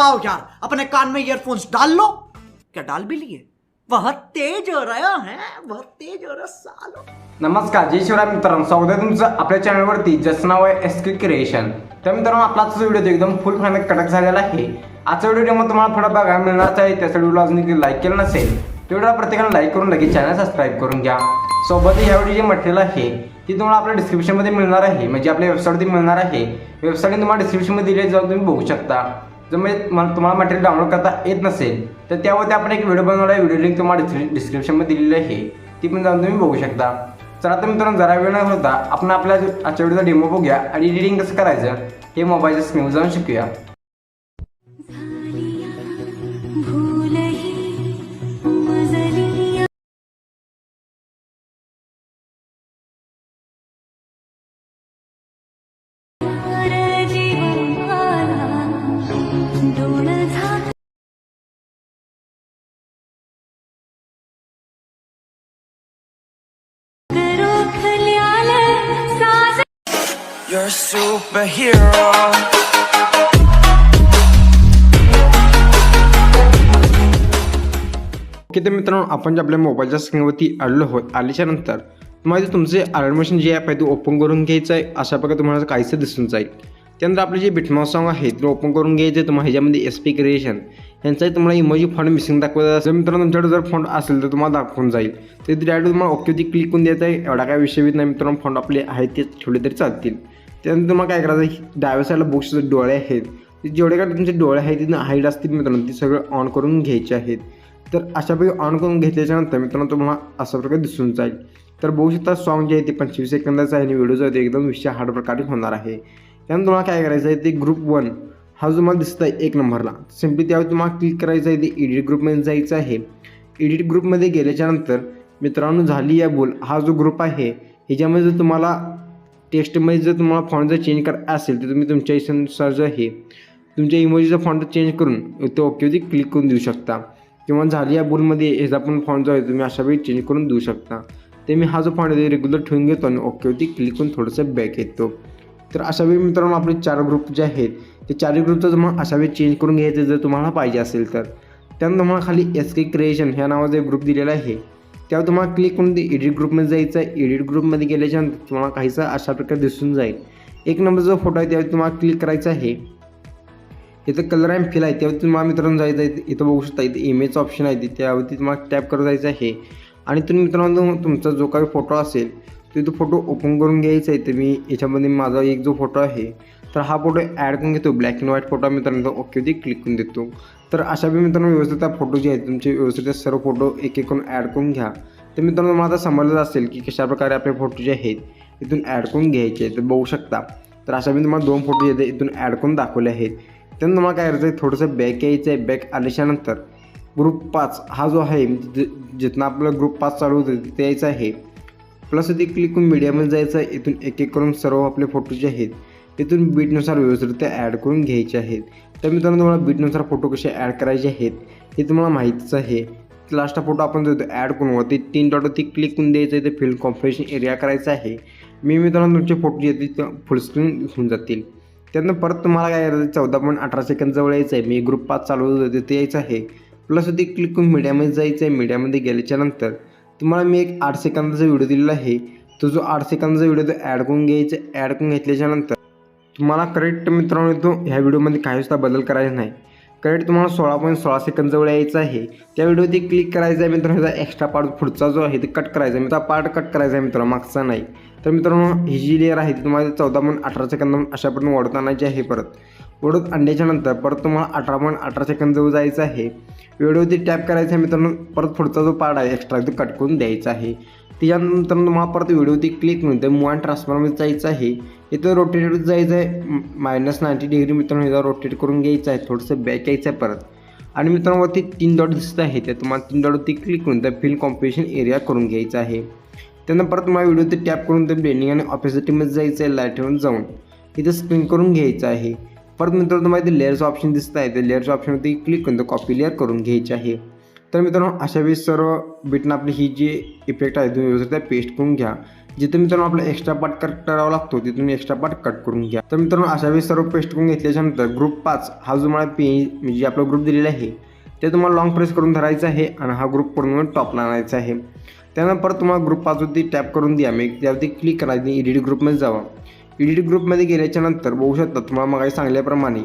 आओ यार अपने कान में ईयरफोन्स डाल लो। क्या डाल भी लिए? बहुत तेज हो रहा है बहुत तेज हो रहा सालो। नमस्कार जय शिवराय मित्रांनो स्वागत आहे तुमचं आपल्या चॅनलवरती. ज्याचं नाव आहे एस के क्रिएशन तर मित्रांनो आपला व्हिडिओ एकदम फुल फायनल कडक झालेला आहे. आजच्या व्हिडिओमध्ये तुम्हाला थोडा बघायला मिळणार आहे त्याचा व्हिडिओ अजून लाईक केलं नसेल तेवढ्या प्रत्येकाने लाईक करून लगेच चॅनल सबस्क्राईब करून घ्या. सोबत या व्हिडिओ जे मटेरियल आहे ती तुम्हाला आपल्या डिस्क्रिप्शनमध्ये मिळणार आहे. म्हणजे आपल्या वेबसाईटवरती मिळणार आहे. वेबसाईटने तुम्हाला डिस्क्रिप्शनमध्ये दिले जाऊन तुम्ही बघू शकता. जर म्हणजे तुम्हाला मटेरियल डाउनलोड करता येत नसेल तर त्यावरती आपण एक व्हिडिओ बनवला आहे. व्हिडिओ लिंक तुम्हाला डिस्क्रिप्शनमध्ये दिलेली आहे. ती पण जाऊन तुम्ही बघू शकता. चला तर मित्रांनो जरा वेळ न होता आपण आपल्या आजच्या व्हिडिओचा डेमो बघूया आणि एडिटिंग कसं करायचं हे मोबाईलच्या स्क्रीनवर जाऊन शिकूया. You're a superhero. ओके तर मित्रांनो आपण जे आपल्या मोबाईलच्या स्क्रीनवरती आलेलो आहोत आल्याच्यानंतर तुम्हाला जे तुमचे अलार्मेशन जे ॲप आहे ते ओपन करून घ्यायचं आहे अशा प्रकारे तुम्हाला काहीसं दिसून जाईल. त्यानंतर आपले जे बिटमॉ सॉंग आहे ते ओपन करून घ्यायचे तुम्हाला ह्याच्यामध्ये एस पी क्रिएशन यांचाही तुम्हाला इमोजी फंड मिसिंग दाखवत असेल मित्रांनो तुमच्याकडे जर फंड असेल तर तुम्हाला दाखवून जाईल. तर डायरेक्ट तुम्हाला ओकेवरती क्लिक करून द्यायचं आहे एवढा काय विषय येत नाही मित्रांनो फंड आपले आहेत ते ठेवले तरी चालतील. त्यानंतर तुम्हाला काय करायचं डाव्या साईडला बुक्सचे डोळे आहेत. जेवढे काय तुमचे डोळे आहेत तिथं हाईट असतील मित्रांनो ते सगळं ऑन करून घ्यायचे आहेत. तर अशापैकी ऑन करून घेतल्याच्यानंतर मित्रांनो तुम्हाला अशा प्रकारे दिसून जाईल. तर बघू शकता सॉन्ग जे आहे ते पंचवीस सेकंदाचं आहे आणि व्हिडिओ जो आहे ते एकदम विषय हार्ड प्रकारे होणार आहे. त्यानंतर तुम्हाला काय करायचं आहे ते ग्रुप वन हा जो तुम्हाला दिसत आहे एक नंबरला. सिम्पली त्यावेळी तुम्हाला क्लिक करायचं आहे ते एडिट ग्रुपमध्ये जायचं आहे. एडिट ग्रुपमध्ये गेल्याच्यानंतर मित्रांनो झाली या बोल हा जो ग्रुप आहे ह्याच्यामध्ये जर तुम्हाला टेक्स्टमध्ये जर तुम्हाला फॉन्ट जर चेंज करायचा असेल तर तुम्ही तुमच्या इच्छेनुसार जर हे तुमच्या इमोजीचा फॉन्ट चेंज करून तो ओकेवरती क्लिक करून देऊ शकता. किंवा झाली या बोलमध्ये ह्याचा पण फॉन्ट जो आहे तुम्ही अशा वेळी चेंज करून देऊ शकता. ते मी हा जो फॉन्ट आहे रेग्युलर ठेवून घेतो आणि ओकेवरती क्लिक करून थोडंसं बॅक येतो. तर अशा वेळी मित्रांनो आपले चार ग्रुप जे आहेत ते चारही ग्रुपचं तुम्हाला अशा वेळी चेंज करून घ्यायचं जर तुम्हाला पाहिजे असेल तर त्यानंतर तुम्हाला खाली एस के क्रिएशन ह्या नावाचा एक ग्रुप दिलेला आहे. त्यावर तुम्हाला क्लिक करून ते एडिट ग्रुपमध्ये जायचं. आहे एडिट ग्रुपमध्ये गेल्याच्यानंतर तुम्हाला काहीसा अशा प्रकारे दिसून जाईल. एक नंबरचा फोटो आहे त्यावर तुम्हाला क्लिक करायचा आहे. इथं कलर अँड फिल आहे. त्यावर तुम्हाला मित्रांनो जायचं आहे. इथं बघू शकता इथं इमेजचं ऑप्शन आहे. त्यावरती तुम्हाला टॅप करत जायचं आहे. आणि तुम्ही मित्रांनो तुमचा जो काही फोटो असेल तो तो फोटो ओपन करून घ्यायचा आहे. तर मी याच्यामध्ये माझा एक जो फोटो आहे तर हा फोटो ॲड करून घेतो. ब्लॅक अँड व्हाईट फोटो मित्रांनो. ओकेवरती क्लिक करून देतो. तर अशा बी मित्रांनो व्यवस्थित त्या फोटो जे आहेत तुमचे व्यवस्थित सर्व फोटो एक एक करून ॲड करून घ्या. तर मित्रांनो तुम्हाला आता समजलं असेल की कशाप्रकारे आपले फोटो जे आहेत इथून ॲड करून घ्यायचे तर बघू शकता. तर अशा मी तुम्हाला दोन फोटो जे आहेत इथून ॲड करून दाखवले आहेत. त्यानंतर तुम्हाला काय करायचं आहे थोडंसं बॅक यायचं आहे बॅक आल्याच्यानंतर ग्रुप पाच हा जो आहे जिथनं आपलं ग्रुप पाच चालू होतं तिथे यायचं आहे. प्लस इथे क्लिक करून मीडियामध्ये जायचं आहे. इथून एक एक करून सर्व आपले फोटो जे आहेत तिथून बीटनुसार व्यवस्थित ॲड करून घ्यायचे आहेत. तर मित्रांनो तुम्हाला बीटनुसार फोटो कसे ॲड करायचे आहेत हे तुम्हाला माहितीच आहे. लास्टचा फोटो आपण जो ॲड करून वरती तीन डॉटवरती क्लिक करून द्यायचं आहे. ते फील्ड कॉम्पिटिशन एरिया करायचा आहे. मी मित्रांनो तुमचे फोटो जे आहेत ते फुल स्क्रीन होऊन जातील. त्यानंतर परत तुम्हाला काय करायचं चौदा पॉईंट अठरा सेकंद जवळ यायचं आहे. मी ग्रुप पाच चालू होतं तिथे यायचं आहे. प्लस ते क्लिक करून मीडियामध्ये जायचं आहे. मीडियामध्ये गेल्याच्यानंतर तुम्हाला मी एक आठ सेकंदाचा व्हिडिओ दिलेला आहे. तो जो आठ सेकंदाचा व्हिडिओ तो ॲड करून घ्यायचा ॲड करून घेतल्याच्यानंतर तुम्हाला करेक्ट मित्रांनो तो ह्या व्हिडिओमध्ये काही सुद्धा बदल करायचा नाही. करेक्ट तुम्हाला सोळा पॉईंट सोळा सेकंद जवळ यायचं आहे. त्या व्हिडिओवरती क्लिक करायचं आहे मित्रांनो ह्याचा एक्स्ट्रा पार्ट पुढचा जो आहे ते कट करायचा आहे. मित्र पार्ट कट करायचा आहे मित्रांनो मागचा नाही. तर मित्रांनो ही जी लेअर आहे ती तुम्हाला चौदा पॉईंट अठरा सेकंद अशापर्यंत ओढत आणायची आहे परत. ओढत आणल्याच्या नंतर परत तुम्हाला अठरा पॉईंट अठरा सेकंद जवळ जायचं आहे. व्हिडिओवरती टॅप करायचा आहे मित्रांनो परत पुढचा जो पार्ट आहे एक्स्ट्रा तो कट करून द्यायचा आहे. त्याच्यानंतर तुम्हाला परत व्हिडिओवरती क्लिक करून ते मूव अँड जायचं आहे. इथं रोटेट जायचं आहे मायनस नाईन्टी डिग्री मित्रांनो इथं रोटेट करून घ्यायचं आहे थोडंसं बॅक यायचं आहे परत. आणि मित्रांनो वरती तीन डॉट दिसत आहे त्या तुम्हाला तीन डॉटवरती क्लिक करून त्या फिल्ड कॉम्पिटिशन एरिया करून घ्यायचा आहे. त्यांना परत तुम्हाला व्हिडिओ ते टॅप करून ते ब्लेंडिंग आणि ऑफिसिटीमध्ये जायचं आहे लाईटवर जाऊन. इथं स्क्रीन करून घ्यायचं आहे. परत मित्रांनो तुम्हाला इथे लेअरचं ऑप्शन दिसत आहे. ते लेअरच्या ऑप्शनवरती क्लिक करून कॉपी लेअर करून घ्यायची आहे. तर मित्रांनो अशा वेळेस सर्व बिटनं आपली ही जी इफेक्ट आहे तुम्ही व्यवस्थित पेस्ट करून घ्या. जिथे मित्रांनो आपला एक्स्ट्रा पार्ट कट करावा लागतो तिथून एक्स्ट्रा पार्ट कट करून घ्या. तर मित्रांनो अशा वेळेस सर्व पेस्ट करून घेतल्याच्यानंतर ग्रुप पाच हा जो मला पी म्हणजे आपला ग्रुप दिलेला आहे ते तुम्हाला लॉंग प्रेस करून धरायचा आहे आणि हा ग्रुप पूर्ण टॉपला आणायचा आहे. त्यानंतर तुम्हाला ग्रुप पाचवरती टॅप करून द्या. मी त्यावरती क्लिक करायची आणि एडिट ग्रुपमध्ये जावा. एडिट ग्रुपमध्ये गेल्याच्यानंतर बघू शकता तुम्हाला मग सांगल्याप्रमाणे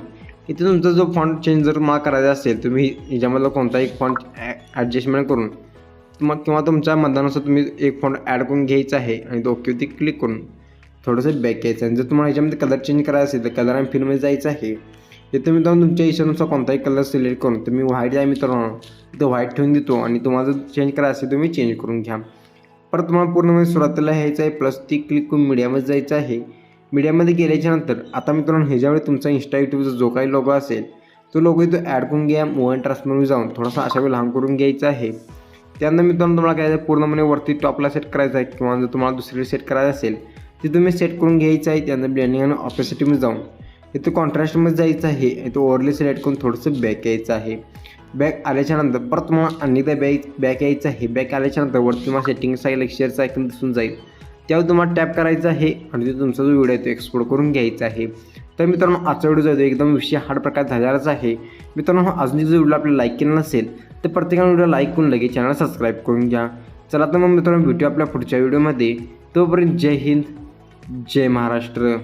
इथे तुमचा जो फॉन्ट चेंज जर तुम्हाला करायचा असेल तुम्ही याच्यामधला कोणताही फॉन्ट ॲडजस्टमेंट करून मग किंवा तुमच्या मतानुसार तुम्ही एक फॉन्ट ॲड करून घ्यायचा आहे आणि तो ओकेवरती क्लिक करून थोडंसं बॅक यायचं आणि जर तुम्हाला याच्यामध्ये कलर चेंज करायचा असेल तर कलर आणि फिल्ममध्ये जायचं आहे. ते तुम्ही जाऊन तुमच्या इच्छेनुसार कोणताही कलर सिलेक्ट करून तुम्ही व्हाईट आहे मित्रांनो इथं व्हाईट ठेवून देतो आणि तुम्हाला जर चेंज करायचं असेल तुम्ही चेंज करून घ्या. परत तुम्हाला पूर्ण म्हणजे सुरुवातीला यायचं आहे प्लस ती क्लिक करून मीडियामध्ये जायचं आहे. मीडियामध्ये गेल्याच्यानंतर आता मित्रांनो ह्याच्यावेळी तुमचा इंस्टा युट्यूबचा जो काही लोगो असेल तो लोगो इथं ॲड करून घ्या मोबाईल अँड ट्रान्सफरमध्ये जाऊन. थोडासा अशा वेळी लहान करून घ्यायचा आहे. त्यानंतर मित्रांनो तुम्हाला काय पूर्णपणे वरती टॉपला सेट करायचा आहे किंवा जर तुम्हाला दुसरीकडे सेट करायचं असेल ते तुम्ही सेट करून घ्यायचं आहे. त्यानंतर ब्लेंडिंग आणि ऑपेसिटीमध्ये जाऊन. इथं कॉन्ट्रास्टमध्ये जायचं आहे. इथं ओव्हरले सिलेक्ट करून थोडंसं बॅक यायचं आहे. बॅक आल्याच्यानंतर परत तुम्हाला अनेकदा बॅक बॅक यायचं आहे. बॅक आल्याच्यानंतर वरती तुम्हाला सेटिंग्स आहे लेक्चरचा ऐकून दिसून जाईल. त्यावर तुम्हाला टॅप करायचं आहे आणि तो तुमचा जो व्हिडिओ आहे तो एक्सपोर्ट करून घ्यायचा आहे. तर मित्रांनो आजचा व्हिडिओ जो आहे एकदम विषय हार्ड प्रकार झालेलाच आहे. मित्रांनो अजूनही अजून जो व्हिडिओ आपल्याला लाईक केला नसेल तर प्रत्येकाने व्हिडिओ लाईक करून लगेच चॅनल सबस्क्राईब करून घ्या. चला तर मग मित्रांनो भेटू आपल्या पुढच्या व्हिडिओमध्ये तोपर्यंत जय हिंद जय महाराष्ट्र.